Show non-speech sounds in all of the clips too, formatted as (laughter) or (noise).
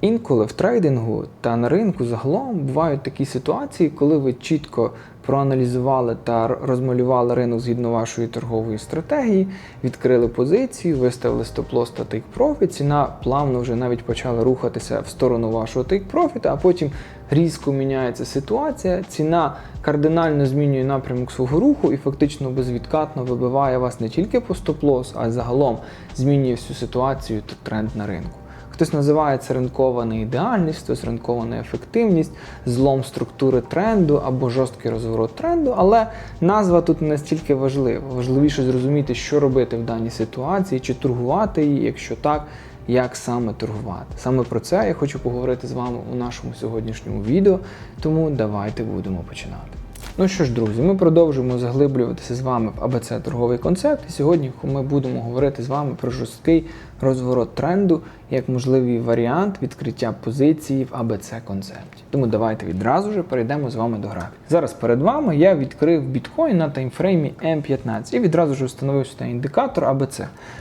Інколи в трейдингу та на ринку загалом бувають такі ситуації, коли ви чітко проаналізували та розмалювали ринок згідно вашої торгової стратегії, відкрили позицію, виставили стоп-лосс та take-profit, ціна плавно вже навіть почала рухатися в сторону вашого take-profit, а потім різко міняється ситуація, ціна кардинально змінює напрямок свого руху і фактично безвідкатно вибиває вас не тільки по стоп-лосс, а й загалом змінює всю ситуацію та тренд на ринку. Хтось називає це ринкова неідеальність, хтось ринкова неефективність, злом структури тренду або жорсткий розворот тренду, але назва тут не настільки важлива. Важливіше зрозуміти, що робити в даній ситуації, чи торгувати її, якщо так, як саме торгувати. Саме про це я хочу поговорити з вами у нашому сьогоднішньому відео, тому давайте будемо починати. Ну що ж, друзі, ми продовжуємо заглиблюватися з вами в АБЦ торговий концепт. І сьогодні ми будемо говорити з вами про жорсткий розворот тренду як можливий варіант відкриття позиції в АБЦ концепті. Тому давайте відразу ж перейдемо з вами до графіки. Зараз перед вами я відкрив біткоін на таймфреймі М15 і відразу ж встановив сюди індикатор АБЦ.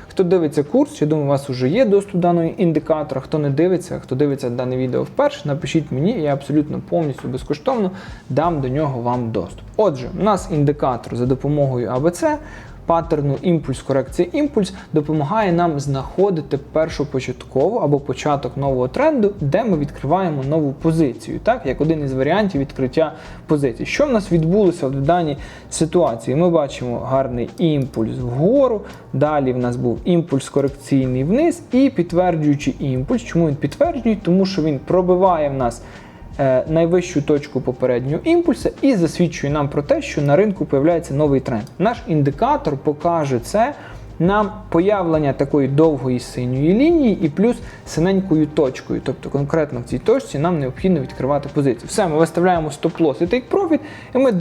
Хто дивиться курс, я думаю, у вас вже є доступ до даного індикатора. Хто не дивиться, хто дивиться дане відео вперше, напишіть мені, я абсолютно повністю безкоштовно дам до нього вам доступ. Отже, у нас індикатор за допомогою АБЦ. Паттерну імпульс, корекція імпульс допомагає нам знаходити першу початкову або початок нового тренду, де ми відкриваємо нову позицію, так як один із варіантів відкриття позиції. Що в нас відбулося в даній ситуації? Ми бачимо гарний імпульс вгору. Далі в нас був імпульс корекційний вниз і підтверджуючий імпульс. Чому він підтверджує? Тому що він пробиває в нас найвищу точку попереднього імпульсу і засвідчує нам про те, що на ринку появляється новий тренд. Наш індикатор покаже це нам появлення такої довгої синьої лінії і плюс синенькою точкою. Тобто конкретно в цій точці нам необхідно відкривати позицію. Все, ми виставляємо стоп-лосс і take-profit, і ми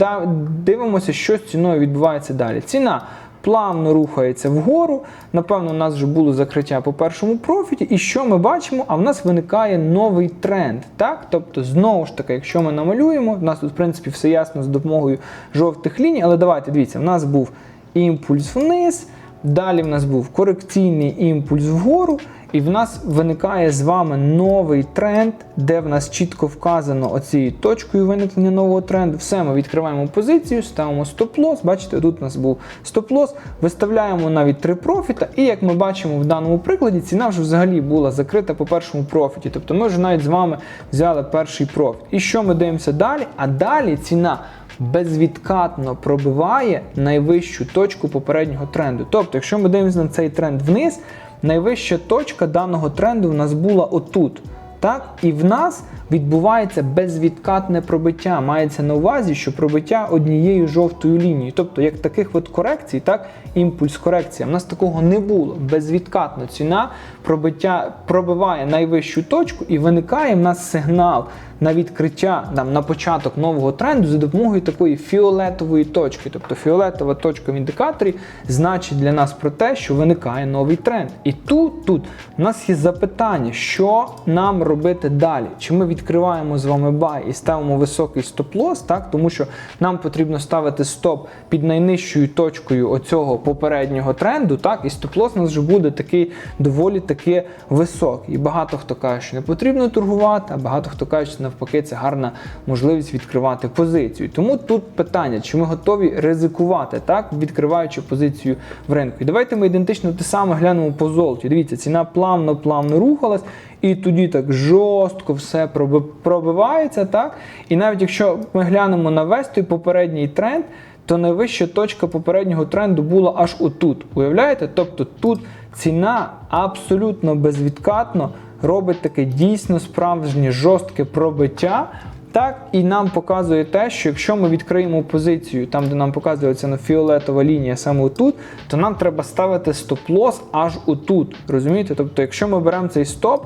дивимося, що з ціною відбувається далі. Ціна плавно рухається вгору. Напевно, у нас вже було закриття по першому профіті. І що ми бачимо? А в нас виникає новий тренд. Так? Тобто, знову ж таки, якщо ми намалюємо, у нас тут, в принципі, все ясно з допомогою жовтих ліній, але давайте дивіться, в нас був імпульс вниз. Далі в нас був корекційний імпульс вгору, і в нас виникає з вами новий тренд, де в нас чітко вказано оцією точкою виникнення нового тренду. Все, ми відкриваємо позицію, ставимо стоп-лосс. Бачите, тут у нас був стоп-лосс, виставляємо навіть три профіта. І як ми бачимо в даному прикладі, ціна вже взагалі була закрита по першому профіті. Тобто ми вже навіть з вами взяли перший профіт. І що ми дивимося далі? А далі ціна безвідкатно пробиває найвищу точку попереднього тренду. Тобто, якщо ми дивимося на цей тренд вниз, найвища точка даного тренду в нас була отут. Так, і в нас відбувається безвідкатне пробиття. Мається на увазі, що пробиття однією жовтою лінією. Тобто, як таких от корекцій, так, імпульс корекція. В нас такого не було. Безвідкатно ціна пробиття пробиває найвищу точку і виникає в нас сигнал на відкриття там, на початок нового тренду за допомогою такої фіолетової точки. Тобто фіолетова точка в індикаторі значить для нас про те, що виникає новий тренд. І тут, тут у нас є запитання, що нам робити далі. Чи ми відкриваємо з вами бай і ставимо високий стоп-лосс, так? тому що нам потрібно ставити стоп під найнижчою точкою оцього попереднього тренду, так? і стоп-лосс у нас вже буде такий доволі таки високий. І багато хто каже, що не потрібно торгувати, а багато хто каже, що навпаки, це гарна можливість відкривати позицію. Тому тут питання, чи ми готові ризикувати, так, відкриваючи позицію в ринку. І давайте ми ідентично те саме глянемо по золоті. Дивіться, ціна плавно-плавно рухалась, і тоді так жорстко все пробивається. так. І навіть якщо ми глянемо на весь той попередній тренд, то найвища точка попереднього тренду була аж отут. Уявляєте? Тобто тут ціна абсолютно безвідкатно робить таке дійсно справжнє жорстке пробиття. Так, і нам показує те, що якщо ми відкриємо позицію там, де нам показується на фіолетова лінія саме отут, то нам треба ставити стоп-лосс аж отут. Розумієте? Тобто, якщо ми беремо цей стоп,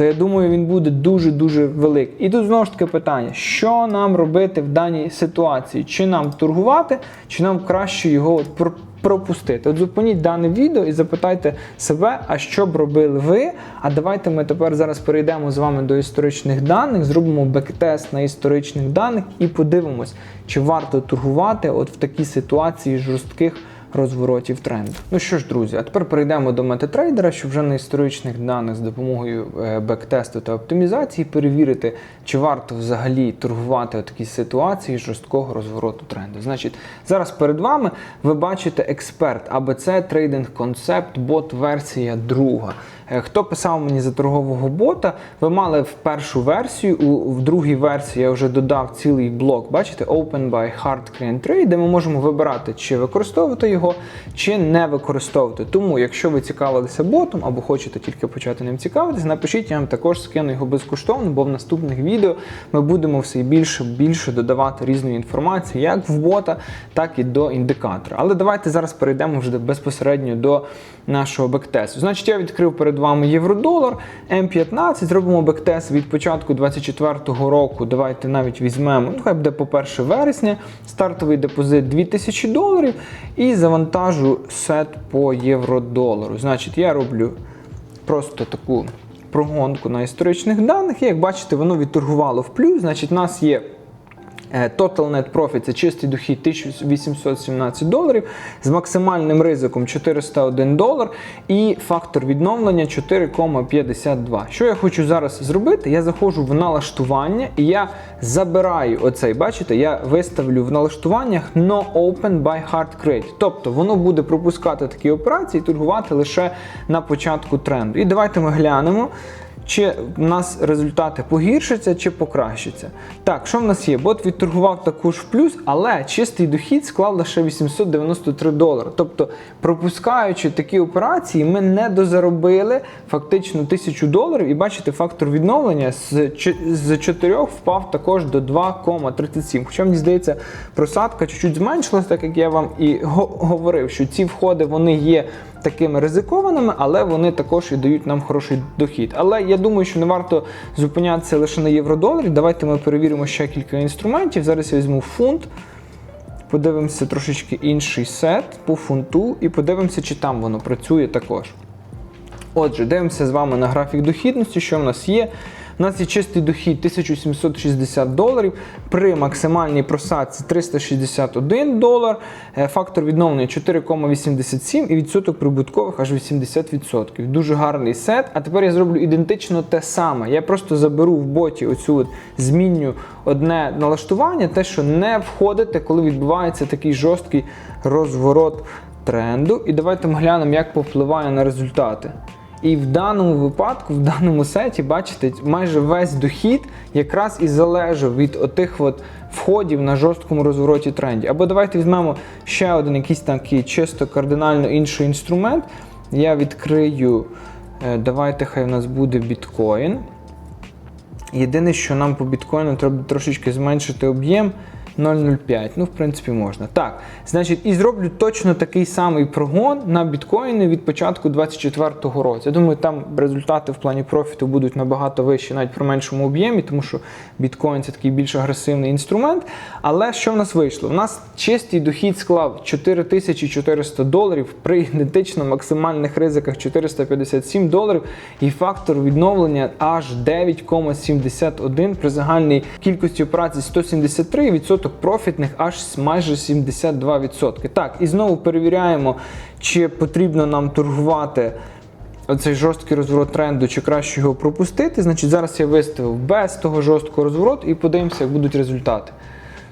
то я думаю, він буде дуже-дуже великий. І тут знову ж таки питання, що нам робити в даній ситуації? Чи нам торгувати, чи нам краще його от пр- пропустити? От зупиніть дане відео і запитайте себе, а що б робили ви? А давайте ми тепер зараз перейдемо з вами до історичних даних, зробимо бек-тест на історичних даних і подивимось, чи варто торгувати от в такій ситуації жорстких розворотів тренду. Ну що ж, друзі, а тепер перейдемо до метатрейдера, щоб вже на історичних даних з допомогою е, бектесту та оптимізації перевірити, чи варто взагалі торгувати у такій ситуації жорсткого розвороту тренду. Значить, зараз перед вами ви бачите експерт ABC Trading Concept бот версія друга. Е, Хто писав мені за торгового бота, ви мали в першу версію, у, в другій версії я вже додав цілий блок, бачите, Open by Hard Client Trade, де ми можемо вибирати, чи використовувати його, чи не використовувати. Тому, якщо ви цікавилися ботом або хочете тільки почати ним цікавитись, напишіть, я вам також скину його безкоштовно, бо в наступних відео ми будемо все більше більше додавати різної інформації, як в бота, так і до індикатора. Але давайте зараз перейдемо вже безпосередньо до нашого бектесту. Значить, я відкрив перед вами євро-долар М15. Зробимо бектест від початку 2024 року. Давайте навіть візьмемо, ну хай буде по 1 вересня, стартовий депозит 2000 доларів і завантажу сет по євро-долару. Значить, я роблю просто таку прогонку на історичних даних. І як бачите, воно відторгувало в плюс. Значить, у нас є Total Net Profit – це чистий дохід 1817 доларів з максимальним ризиком 401 долар і фактор відновлення 4,52. Що я хочу зараз зробити? Я заходжу в налаштування і я забираю оцей, бачите, я виставлю в налаштуваннях No Open by Hard Crate. Тобто воно буде пропускати такі операції і торгувати лише на початку тренду. І давайте ми глянемо. Чи в нас результати погіршаться чи покращаться? Так, що в нас є? Бот відторгував також в плюс, але чистий дохід склав лише 893 долари. Тобто, пропускаючи такі операції, ми не дозаробили фактично 1000 доларів. І бачите, фактор відновлення з, чи- з 4 впав також до 2,37. Хоча мені здається, просадка чуть-чуть зменшилась, так як я вам і го- говорив, що ці входи вони є такими ризикованими, але вони також і дають нам хороший дохід. Але я думаю, що не варто зупинятися лише на євро-доларі. Давайте ми перевіримо ще кілька інструментів. Зараз я візьму фунт. Подивимося трошечки інший сет по фунту і подивимося, чи там воно працює також. Отже, дивимося з вами на графік дохідності, що в нас є. У нас є чистий дохід 1760 доларів, при максимальній просадці 361 долар, е, фактор відновлення 4,87 і відсоток прибуткових аж 80%. Дуже гарний сет. А тепер я зроблю ідентично те саме. Я просто заберу в боті оцю от зміню одне налаштування, те, що не входите, коли відбувається такий жорсткий розворот тренду. І давайте ми глянемо, як повпливає на результати. І в даному випадку, в даному сеті, бачите, майже весь дохід якраз і залежав від отих от входів на жорсткому розвороті тренді. Або давайте візьмемо ще один якийсь такий чисто кардинально інший інструмент. Я відкрию, е, давайте хай в нас буде біткоін. Єдине, що нам по біткоїну треба трошечки зменшити об'єм 0,05. Ну, в принципі, можна. Так, значить, і зроблю точно такий самий прогон на біткоїни від початку 2024 року. Я думаю, там результати в плані профіту будуть набагато вищі, навіть при меншому об'ємі, тому що біткоін це такий більш агресивний інструмент. Але що в нас вийшло? У нас чистий дохід склав 4400 доларів при ідентично максимальних ризиках 457 доларів і фактор відновлення аж 9,71 при загальній кількості операцій 173 і відсоток профітних аж майже 72%. Так, і знову перевіряємо, чи потрібно нам торгувати оцей жорсткий розворот тренду, чи краще його пропустити. Значить, зараз я виставив без того жорсткого розвороту і подивимося, як будуть результати.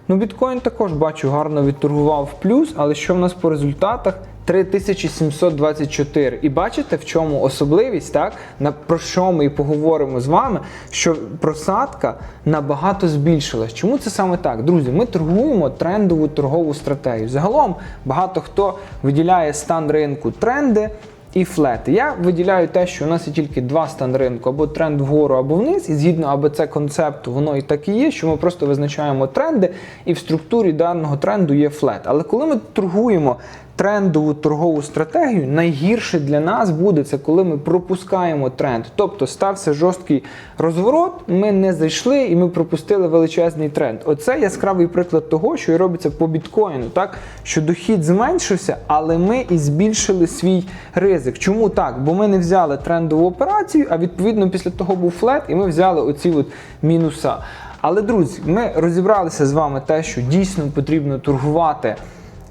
Ну, біткоін також бачу, гарно відторгував в плюс, але що в нас по результатах? 3724. І бачите, в чому особливість, так? На, про що ми і поговоримо з вами, що просадка набагато збільшилась. Чому це саме так? Друзі, ми торгуємо трендову торгову стратегію. Загалом багато хто виділяє стан ринку тренди. І флети. Я виділяю те, що у нас є тільки два стан ринку, або тренд вгору, або вниз, і згідно АБЦ концепту, воно і так і є, що ми просто визначаємо тренди, і в структурі даного тренду є флет. Але коли ми торгуємо трендову торгову стратегію, найгірше для нас буде це, коли ми пропускаємо тренд. Тобто стався жорсткий розворот, ми не зайшли і ми пропустили величезний тренд. Оце яскравий приклад того, що і робиться по біткоїну, так що дохід зменшився, але ми і збільшили свій ризик. Чому так? Бо ми не взяли трендову операцію, а відповідно після того був флет, і ми взяли оці от мінуса. Але друзі, ми розібралися з вами те, що дійсно потрібно торгувати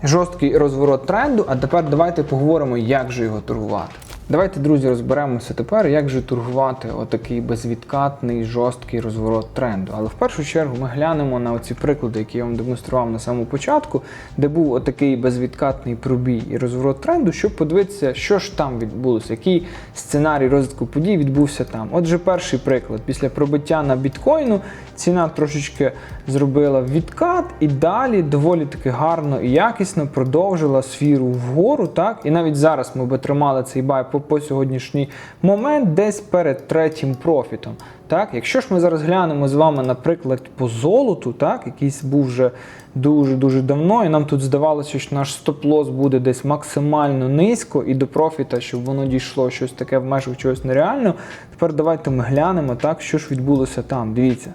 жорсткий розворот тренду. А тепер давайте поговоримо, як же його торгувати. Давайте, друзі, розберемося тепер, як же торгувати отакий безвідкатний жорсткий розворот тренду. Але в першу чергу ми глянемо на оці приклади, які я вам демонстрував на самому початку, де був отакий безвідкатний пробій і розворот тренду, щоб подивитися, що ж там відбулося, який сценарій розвитку подій відбувся там. Отже, перший приклад: після пробиття на біткоїну ціна трошечки зробила відкат і далі доволі таки гарно і якісно продовжила сферу вгору. Так, і навіть зараз ми би тримали цей бай по, сьогоднішній момент десь перед третім профітом. Так, якщо ж ми зараз глянемо з вами, наприклад, по золоту, так, якийсь був вже дуже-дуже давно, і нам тут здавалося, що наш стоп-лос буде десь максимально низько і до профіта, щоб воно дійшло щось таке в межах чогось нереального. Тепер давайте ми глянемо, так, що ж відбулося там. Дивіться.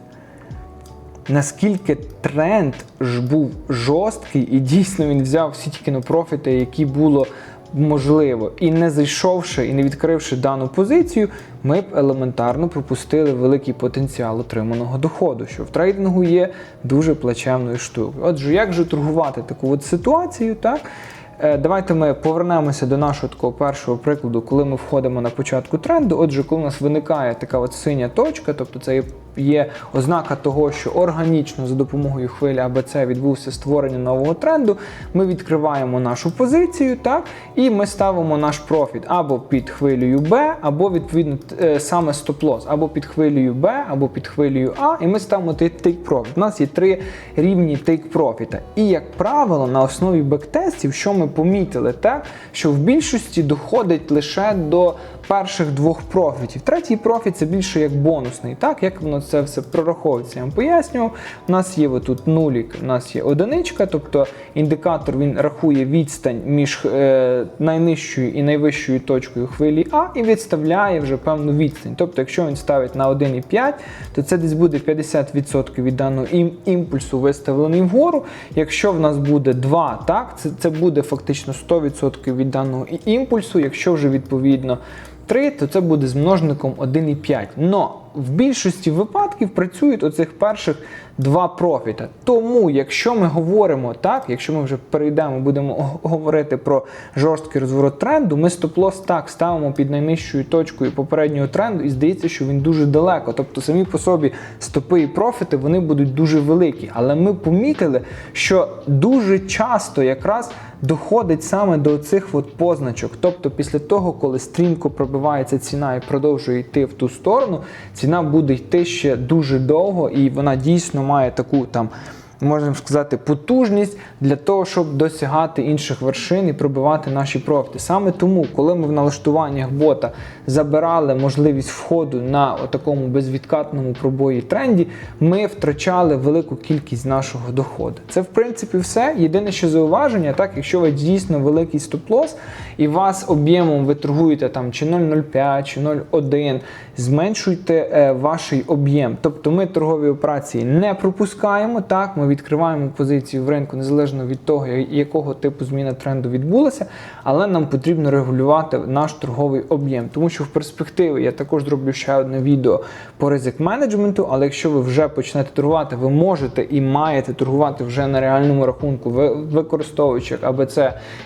Наскільки тренд ж був жорсткий, і дійсно він взяв всі ті кінопрофіти, які було можливо, і не зайшовши і не відкривши дану позицію, ми б елементарно пропустили великий потенціал отриманого доходу, що в трейдингу є дуже плачевною штукою. Отже, як же торгувати таку от ситуацію, так? Е, Давайте ми повернемося до нашого такого першого прикладу, коли ми входимо на початку тренду. Отже, коли у нас виникає така от синя точка, тобто це є- ознака того, що органічно за допомогою хвилі АБЦ відбувся створення нового тренду, ми відкриваємо нашу позицію, так, і ми ставимо наш профіт або під хвилею Б, або відповідно е, саме стоп-лос, або під хвилею Б, або під хвилею А, і ми ставимо тейк профіт. У нас є три рівні тейк профіта. І як правило, на основі бектестів, що ми помітили, так, що в більшості доходить лише до перших двох профітів. Третій профіт це більше як бонусний. Так, як воно це все прораховується, я вам пояснював. У нас є отут нулік, у нас є одиничка, тобто індикатор він рахує відстань між е, найнижчою і найвищою точкою хвилі А і відставляє вже певну відстань. Тобто, якщо він ставить на 1,5, то це десь буде 50% від даного імпульсу виставлений вгору. Якщо в нас буде 2, так, це, це буде фактично 100% від даного імпульсу. Якщо вже відповідно 3, то це буде з множником 1,5. Но в більшості випадків працюють оцих перших два профіта. Тому, якщо ми говоримо так, якщо ми вже перейдемо, будемо (laughs) говорити про жорсткий розворот тренду, ми стоп-лос так ставимо під найнижчою точкою попереднього тренду, і здається, що він дуже далеко. Тобто самі по собі стопи і профіти вони будуть дуже великі. Але ми помітили, що дуже часто якраз доходить саме до цих от позначок. Тобто, після того, коли стрімко пробивається ціна і продовжує йти в ту сторону, ціна буде йти ще дуже довго, і вона дійсно має таку там. Можна сказати, потужність для того, щоб досягати інших вершин і пробивати наші профіти. Саме тому, коли ми в налаштуваннях бота забирали можливість входу на такому безвідкатному пробої тренді, ми втрачали велику кількість нашого доходу. Це в принципі все. Єдине, що зауваження, так, якщо ви дійсно великий стоп-лос і вас об'ємом ви торгуєте там чи 0,05, чи 0,1, зменшуйте е, ваш об'єм. Тобто ми торгові операції не пропускаємо. Так, ми відкриваємо позицію в ринку незалежно від того, якого типу зміна тренду відбулася, але нам потрібно регулювати наш торговий об'єм, тому що в перспективі я також зроблю ще одне відео по ризик менеджменту. Але якщо ви вже почнете торгувати, ви можете і маєте торгувати вже на реальному рахунку, ви- використовуючи як АБЦ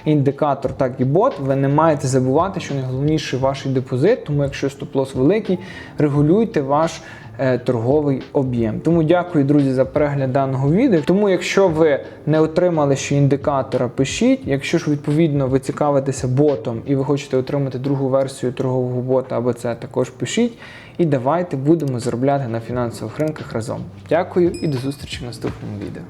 індикатор, так і бот. Ви не маєте забувати, що найголовніше ваш депозит. Тому якщо стоп-лос великий, регулюйте ваш торговий об'єм. Тому дякую, друзі, за перегляд даного відео. Тому, якщо ви не отримали ще індикатора, пишіть. Якщо ж відповідно ви цікавитеся ботом і ви хочете отримати другу версію торгового бота або це також пишіть. І давайте будемо заробляти на фінансових ринках разом. Дякую і до зустрічі в наступному відео.